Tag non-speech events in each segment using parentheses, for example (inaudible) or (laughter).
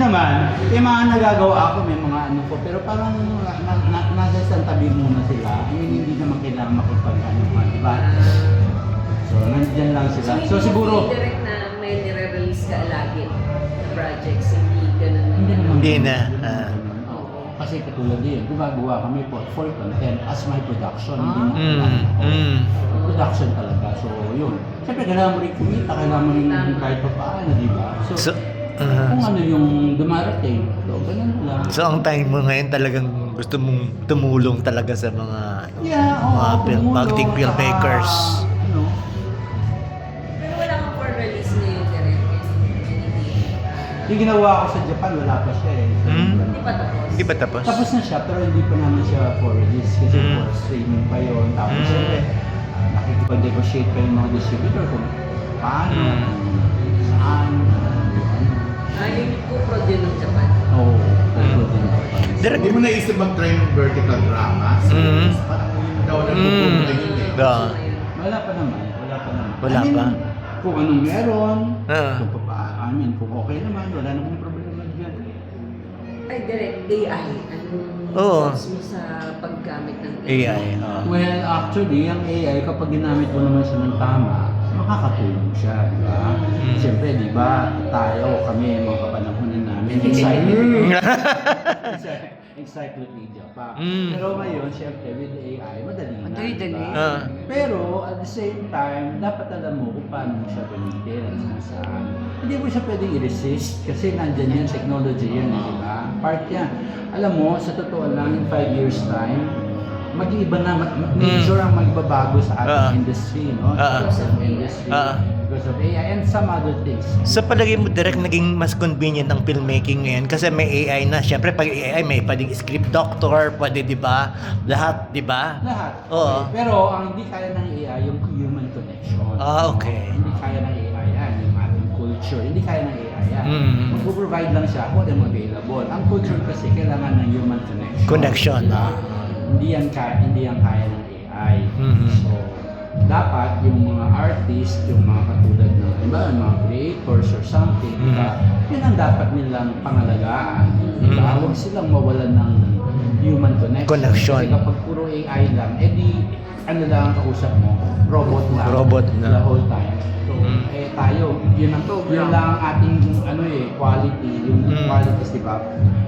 naman, may mga nagagawa ako, may mga ano ko, pero parang na, na, na, nasa isang tabi muna sila. I mean, hindi naman kailangan makipag ano man, di ba? So, nandyan lang sila. So, siguro, Hindi direct na may nire-release ka lagi na projects, hindi ganun na hindi naman. Hindi na. Oo. Kasi katulad yun, gumagawa kami po for content as my production. Hindi Ah. na Mm, kailangan ako. mm. Production talaga. So, yun. Siyempre, kailangan mo rin kumita, kailangan mo rin kahit pa paano, di ba? So, So, ah. kung ano yung dumarating, so, ganun lang. So ang time mo ngayon talagang gusto mong tumulong talaga sa mga Yeah. Mga film- tumulong, acting saka, filmmakers. Ano, Pero wala kang for release ngayon. Hindi. yung ginawa ko sa Japan, wala pa siya eh. Hmm? Hindi pa tapos. Hindi ba tapos? Tapos na siya, pero hindi pa naman siya for release kasi Mm. for streaming pa yun. Tapos Mm. siyempre, uh, nakikipag-negotiate pa yung mga distributor kung paano, Mm. saan, ano. Ah, yung co-pro din ng Japan. Oo, Mm. oo, din. Direct- Hindi mo naisip mag-try ng vertical drama? Mhm. Parang yun daw na Mm. yun eh. Da. Wala pa naman, wala pa naman. Wala I mean, pa. Kung anong meron, Ah. kung pa, I mean, kung okay naman, wala namang problema dyan. Ay, direct AI. Anong Oo. thoughts mo sa paggamit ng AI. ah. Well, actually, ang AI, kapag ginamit mo naman siya ng tama, makakatulong siya, di ba? Mm. Siyempre, di ba, tayo, kami, mga kapanahonan namin, encyclopedia, (laughs) encyclopedia pa. Mm. Pero ngayon, siyempre, with AI, madali na, Madali, di ba? dali. Ah. Pero, at the same time, dapat alam mo kung paano mo siya gamitin at saan. Hindi mo siya pwedeng i-resist kasi nandyan yan, technology yan, di ba? Part yan. Alam mo, sa totoo lang, in five years time, mag-iiba na, ma- ma- major ang magbabago sa ating Ah. industry, no? Ah. Sa ating industry. Ah. Because of AI and some other things. Sa palagay mo direct naging mas convenient ang filmmaking ngayon kasi may AI na. Siyempre pag AI may pwedeng script doctor, pwede 'di ba? Lahat 'di ba? Lahat. Oo. Okay. Pero ang hindi kaya ng AI, yung human connection. Ah, okay. No? Hindi kaya ng AI yan, yung ating culture. Hindi kaya ng AI yan. Mm. Mag-provide lang siya kung ano available. Ang culture kasi kailangan ng human connection. Connection. Diba? Hindi yan kaya, hindi yan kaya ng AI. Mhm. So, dapat yung mga artist, yung mga katulad ng iba, yung mga creators or something, Mhm. diba? yun ang dapat nilang pangalagaan. Diba? Mhm. Huwag silang mawalan ng human connection. Connection. Kasi kapag puro AI lang, edi ano lang ang kausap mo? Robot lang. Robot na. The whole time. Mm. eh tayo, yun ang yun lang ang ating ano eh, quality, yung Mm. qualities, di ba?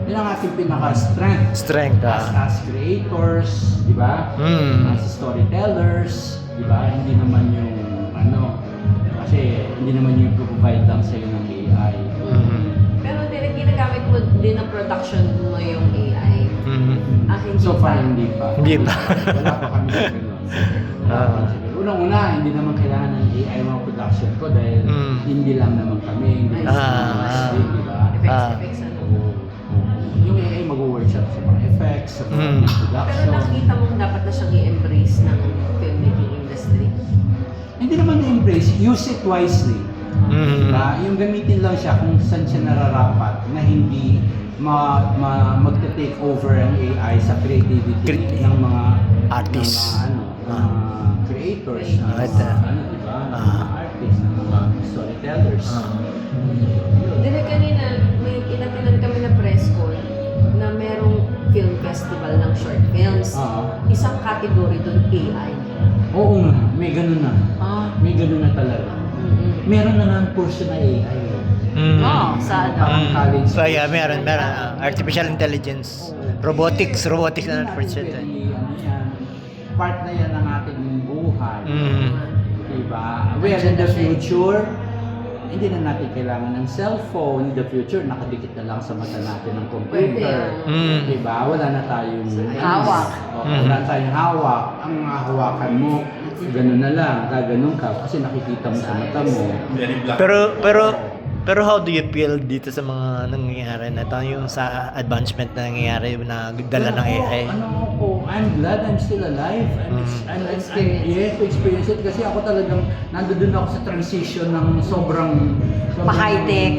Yun ang ating pinaka-strength Strength as, ah. as creators, di ba? Mm. As storytellers, di ba? Hindi naman yung ano, kasi hindi naman yung provide lang sa'yo ng AI. Mhm. Pero direct ginagamit mo din ng production mo yung AI. Mhm. Ah, hindi So far, pa. hindi pa. Hindi pa. Wala pa kami sa ganun. (laughs) Ah. Unang-una, hindi naman kailangan ng AI mga production ko dahil Mm. hindi lang naman kami. Hindi ah. kami, di ba? Effects, Ah. effects, ano. Yung AI mag-workshop sa mga effects, sa mga Mm. Pero production. nakita mo dapat na siyang i-embrace ng filmmaking industry. Hindi naman na-embrace, use it wisely. Mhm. Diba? Yung gamitin lang siya kung saan siya nararapat na hindi ma, ma magte-take over ang AI sa creativity Cre- ng mga Artists. ng mga, ano, Ah. mga creators, Ah, mga, ito. ano, diba? Ng Ah. mga artists, ng mga storytellers. Ah. Yun. Dili kanina, may inatinan kami na press con na merong film festival ng short films. Ah. Isang category doon AI. Oo nga, may ganun na. Ah. May ganun na talaga. mm Meron na nga ang portion na AI. Mhm. Oh, sa ano? Mm. college. So yeah, meron, meron. ah, artificial intelligence. Robotics, robotics na pwede, ano part na yan ng ating buhay. Mm. Diba? Well, in the future, hindi na natin kailangan ng cellphone. In the future, nakadikit na lang sa mata natin ng computer. Pwede. Mm. Diba? Wala na tayong Hawak. Oo, Mm. Wala tayong hawak. Ang hahawakan mo, ganun na lang. Gaganon ka kasi nakikita mo sa mata mo. Pero pero pero how do you feel dito sa mga nangyayari na ito yung sa advancement na nangyayari na dala ng AI? Ano ako, I'm glad I'm still alive. I'm, ex- Mm. I'm, I'm, Experience. I'm, yes, to experience it. Kasi ako talagang nandun ako sa transition ng sobrang... sobrang Pa-high-tech.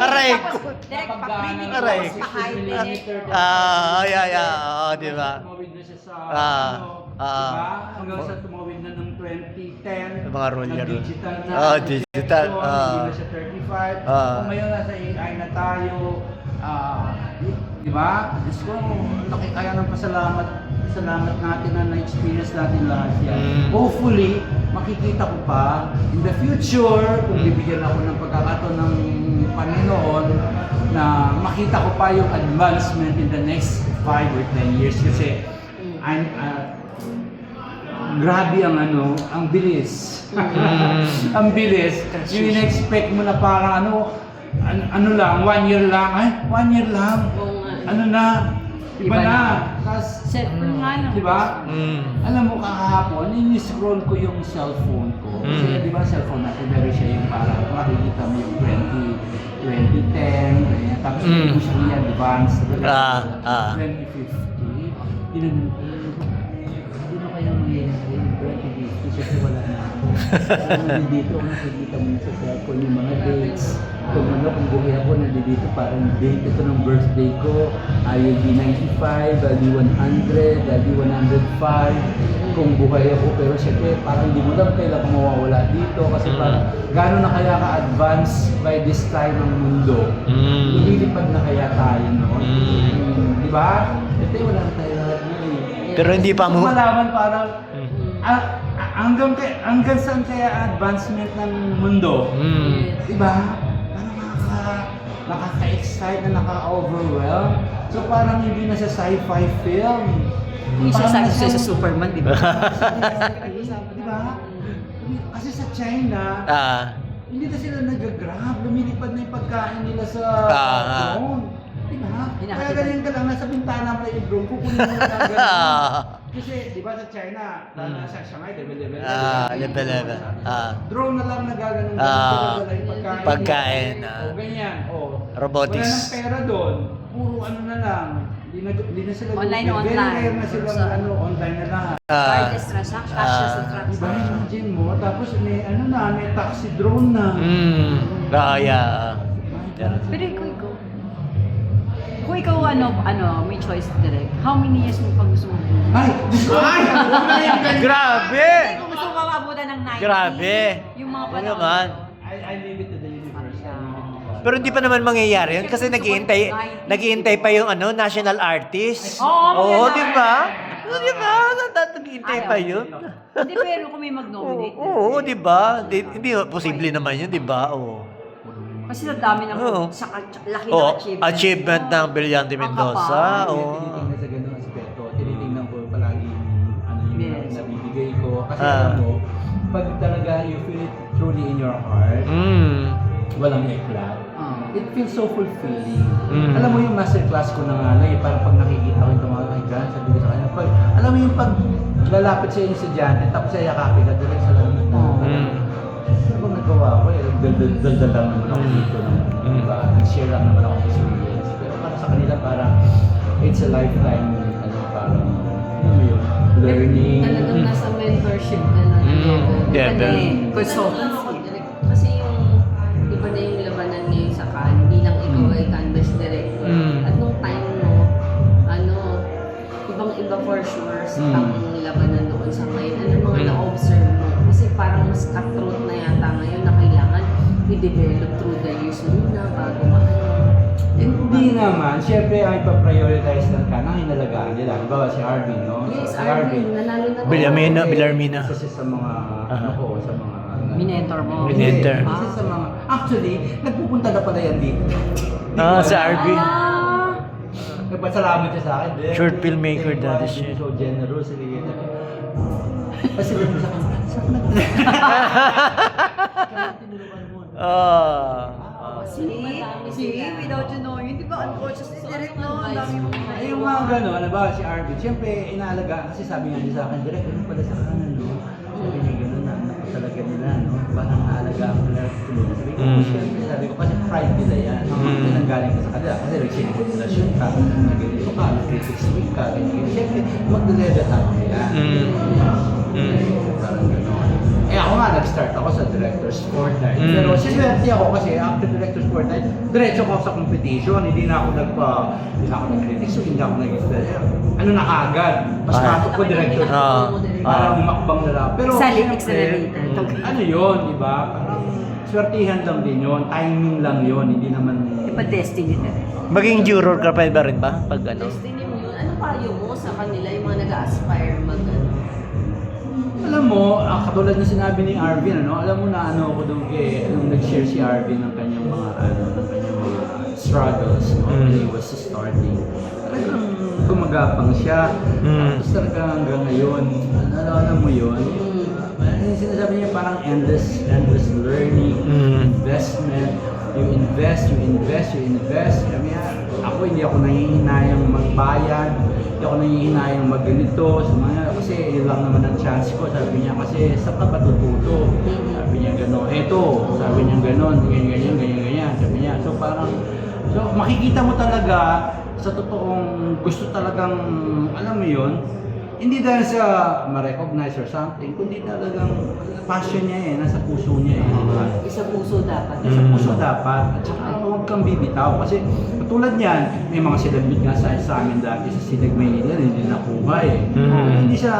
Aray ko. Direct, pag-reading gaano, Aray. ko, pa-high-tech. Ah, yeah, yeah. Oo, di ba? Tumawid na siya sa... Ah, ano, ah. diba? Hanggang sa tumawid na ng 2010. Mga roller. digital na. Ah, digital, projection, ah. Hindi na siya 35. Ah. Kung ngayon nasa AI na tayo, ah, di ba? Diyos ko, laki kaya ng pasalamat salamat natin na na-experience natin lahat yan. Mm. Hopefully, makikita ko pa in the future, kung Mm. bibigyan ako ng pagkakataon ng Panginoon, na makita ko pa yung advancement in the next 5 or 10 years kasi I'm, ah, grabe ang ano, ang bilis. Mm. (laughs) ang bilis. Yung in-expect mo na parang ano, an- ano lang, one year lang, ay, one year lang. Ano na, iba, Iba na. Tapos, Cellphone nga no. di ba? Mm. Alam mo, kahapon, ini-scroll ko yung cellphone ko. Kasi Mm. di ba cellphone natin, very siya yung parang makikita mo yung 20, 2010, ganyan. Tapos Mm. mm. siya yung advanced. Ah, ah. 2050. Tinanong ko, hindi na kaya mangyayari yung 2050 kasi wala na ako. Kung nandito, nakikita mo sa cellphone yung mga dates. Kung ano, kung buhay ako, nandito parang date ito ng birthday ko. I'll be 95, I'll be 100, I'll be 105. Kung buhay ako, pero syempre parang hindi mo alam kailan ka mawawala dito kasi Mm. parang gano'n na kaya ka-advance by this time ang mundo. Mm. Lumilipad na kaya tayo, no? Mm. Di ba? Ito wala na tayo lahat nun eh. Pero hindi pa mo... malaman parang Mm. ah, hanggang, hanggang saan kaya advancement ng mundo? Mm. Di ba? Parang nakaka, nakaka-excite na nakaka-overwhelm. So parang hindi na sa sci-fi film. Yung isa Parang sa, na Superman, di ba? (laughs) Di ba? Kasi sa China, Ah. hindi na sila nag-grab, lumilipad na yung pagkain nila sa Ah. drone. Di ba? Kaya ganyan ka lang, nasa bintana mo na yung drone, kukunin mo na ganun. (laughs) Kasi, di ba sa China, lalo na sa Shanghai, level level. Ah, level, level. Ah. Drone na lang nagaganon Ah, yung pagkain. pagkain, O, ah. ganyan. O. Robotics. Wala nang pera doon. Puro ano na lang. Hindi na, hindi na sila Online, very online. rare na sila Sa- ano, online na lahat. Ah. Cardless transaction, cashless Ah. Diba, transaction. imagine mo, tapos may ano na, may taxi drone na. Mm. Ah, yeah. Yeah. Pero ikaw, ikaw. Kung ikaw ano, ano, may choice direct, how many years mo pa gusto mo? Ay! Diyos ko! Ay! Huwag na yung ganyan. Grabe! Kung gusto mo mabutan ng 90. Grabe! Yung mga Ano panahon. naman? I, I leave it to. Pero hindi pa naman mangyayari yun kasi naghihintay, naghihintay pa yung ano, national artist. Oo, Oo, yan di ba? Oo, di ba? Naghihintay pa yun. Hindi, pero kung may Oo, mag-nominate. oo, di ba? Di- Hindi posible naman yun, di ba? Oo. Kasi sa dami ng Oo. sa laki ng Oo, achievement. achievement ng Brillante Ang Mendoza. kapal. Oo. Tinitingnan sa ganung aspeto. Tinitingnan ko palagi yung ano yung Yes. nabibigay ko. Kasi Ah. alam mo, pag talaga you feel it truly in your heart, Mm. walang eklat. It feels so fulfilling. Mm. Alam mo yung masterclass ko na nga lang, eh, parang pag nakikita ko yung mga kaibigan, sabi ko sa kanya, pag, alam mo yung pag lalapit sa yung estudyante, tapos ay yakapin ka, direct sa lang. Mm. Ano bang nagawa ko eh? Daldal lang naman ako dito. Mm. Diba? Nag-share lang naman ako experience. Pero para sa kanila parang it's a lifetime ano parang ano yun, learning. Talagang nasa mentorship na lang. Mm. Yeah, na pero- eh. Consultancy. Sure sa Mm. ang labanan doon sa ngayon. Ano mga Mm. na-observe mo? Kasi parang mas cutthroat na yata ngayon na kailangan i-develop through the years muna bago maano. Hindi naman. Siyempre, ang ipaprioritize lang ka ng hinalagaan nila. Halimbawa si Arvin, no? Yes, si Arvin, nanalo na Bilarmina. Isa siya sa mga, ano ko, sa mga... Minentor mo. Minentor. Isa sa mga... Actually, nagpupunta na pala yan dito. Ah, sa. Arvin. Ah! Nagpasalamat siya sa akin. Direk. Short filmmaker dati siya. So generous. Sige. Kasi sabi sa akin, saan tinulungan mo? Ah. See? See? Without you knowing, di ba unconsciously direct no? Ang dami mong Ay, yung mga gano'n, ano ba, si Arvin, siyempre, inaalaga, kasi sabi nga niya sa akin, direct, ganun pala sa kanan, no? Sabi niya gano'n na, naku talaga nila, no? Parang naalaga ang nila sa tulungan. Sabi ko, Mm. oh, siyempre, sabi ko, kasi pride nila yan. Mm. Nanggaling ka sa kanila, kasi nagsimulasyon ka, naganito ka, nag-critics week ka, ganyan. Siyempre, magdadeda tayo yan. Mm. Mm. Parang gano'n. Eh ako nga, nag-start ako sa Director's Fortnite. Mm. Pero sinwerte ako kasi after Director's Fortnite, diretso ko sa competition. Hindi na ako nagpa, hindi na ako nag-critics, so hindi ako nag Ano na kagad. Mas Ah. pasok ko Director's Ah. Mo direct parang Ah. makbang lalaki. Pero Sally siyempre, accelerator. ano yun, di ba? Parang swertihan lang din yun, timing lang yun, hindi naman... Iba destiny direct. Maging juror ka pa ba rin ba? Pag ano? Destiny mo yun. Ano payo mo sa kanila yung mga nag-aspire mag ano? Alam mo, ah, katulad ng sinabi ni Arvin, ano, alam mo na ano ako doon kay, nung nag-share si Arvin ng kanyang mga, ano, ng kanyang mga struggles, no, Mm. when he was starting. Talagang gumagapang siya. Mm. Tapos talaga hanggang ngayon, ano, alam mo yun, yung, yung sinasabi niya parang endless, endless learning, Mm. investment, you invest, you invest, you invest. Niya, ako hindi ako nangihinayang magbayad, hindi ako nangihinayang magganito, sa mga, kasi yun lang naman ang chance ko. Sabi niya, kasi sa ka ba tututo? Sabi niya gano'n, eto, sabi niya gano'n, ganyan, ganyan, ganyan, ganyan. Sabi niya, so parang, so makikita mo talaga sa totoong gusto talagang, alam mo yun, hindi dahil sa ma-recognize or something, kundi talagang passion niya eh, nasa puso niya eh. di ba? Isa puso dapat. Sa Mm. puso dapat. At saka huwag kang bibitaw. Kasi katulad niyan, may mga silabit nga sa, sa amin dati sa Sinag Maynila, hindi nakuha eh. Mm. Hindi siya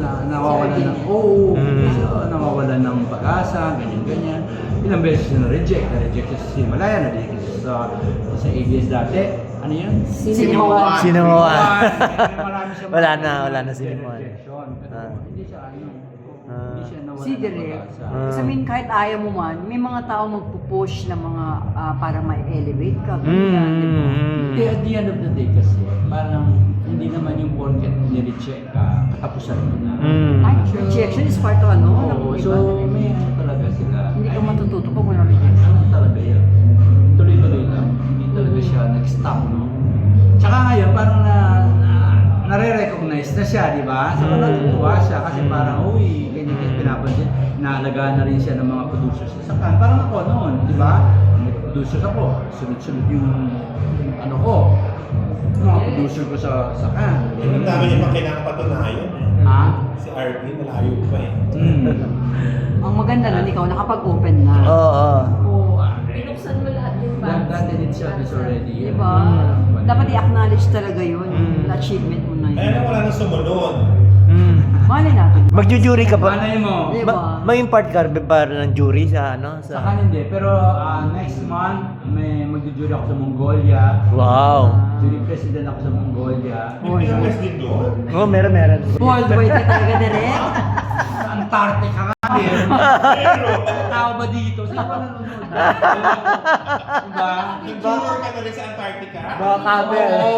na, nawawalan ng, oo, Mm. hindi siya nawawalan ng pag-asa, ganyan-ganyan. Ilang beses siya na-reject. Na-reject siya sa Simalaya, na-reject siya sa, sa ABS dati. Ano yun? Marami siyang (laughs) Wala na, wala na rejection. Pero Ah. Hindi siya ano, Ah. hindi siya nawala Si ng Direk, pag-asa. Ah. sabihin kahit ayaw mo man, may mga tao magpupush ng mga ah, para ma-elevate ka. Mm. ganyan, di ba? Hindi, at the end of the day kasi, parang hindi naman yung porket nire-check ka, katapusan mo na. Mm. Ay, rejection is part of ano, Oo, di so may ano talaga sila. Hindi ka I mean, matututo pag wala rejection. Ano talaga yan? Tuloy-tuloy lang. Hindi talaga siya nag-stop, no? Nare-recognize na siya, di ba? So, Mm. natutuwa siya kasi parang, uy, ganyan ganyan pinapansin. Naalagaan na rin siya ng mga producers sa kan. Parang ako noon, di ba? May producers ako. Sunod-sunod yung ano ko. Mga producer ko sa sa kan. Yung ang dami niya pang kailangan patunayan eh. Ha? Si RP, malayo pa eh. Mm. (laughs) Ang maganda nun, ikaw nakapag-open na. Oo. Oo, ah, Binuksan mo lahat yung That, that bands. in itself is already. Di ba? Mm. Dapat i-acknowledge talaga yun, Mm. yung achievement mo na Kaya yun. nang wala nang sumunod. Mm. Malay natin. Magjujury ka ba? Malay mo. Di Ma- may part ka ba para ng jury sa ano? Sa Sa... akin hindi, pero ah, next month may magjujury ako sa Mongolia. Wow. Jury president ako sa Mongolia. May pinapres din doon. Oh, meron, meron. Worldwide ka talaga direct. Sa Antarctica nga (laughs) din. Pero, Tao ba dito? Sino ba nanonood? (laughs) diba? nag-tour ka na rin sa Antarctica? Baka Oo.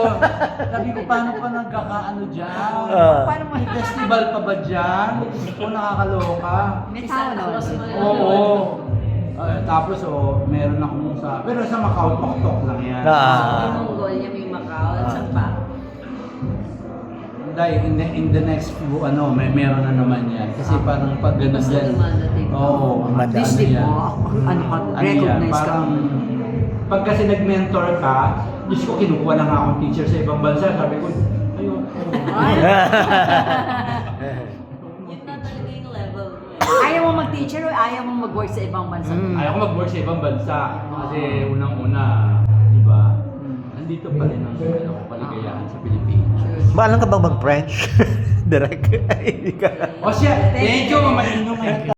Sabi ko, paano pa nagkakaano dyan? Ah. Paano mo? May festival pa ba dyan? O nakakaloka? May tao na. Oo. Ah, tapos, oh, meron akong sa... Pero sa Macau, tok-tok lang yan. Ah. Sa pa. Dahil in the, in the next few, ano, may meron na naman yan. Kasi parang pag ganun Basta yan. dumadating. Oo. Madami. At least, di yan. mo, ano ka, Ano yan, recognize ka. parang pag kasi nag-mentor ka, Diyos ko, kinukuha na nga akong teacher sa ibang bansa. Sabi ko, ayun. (laughs) Yun na talaga yung level. Ayaw mo mag-teacher o ayaw mo mag-work sa ibang bansa? Mm. Ayaw ko mag-work sa ibang bansa. Kasi unang-una, di ba? Nandito pa rin ang ano, paligayahan sa Pilipinas. Maalam ka bang mag-French? (laughs) Direct. Hindi ka. O siya, thank you, mainom ngayon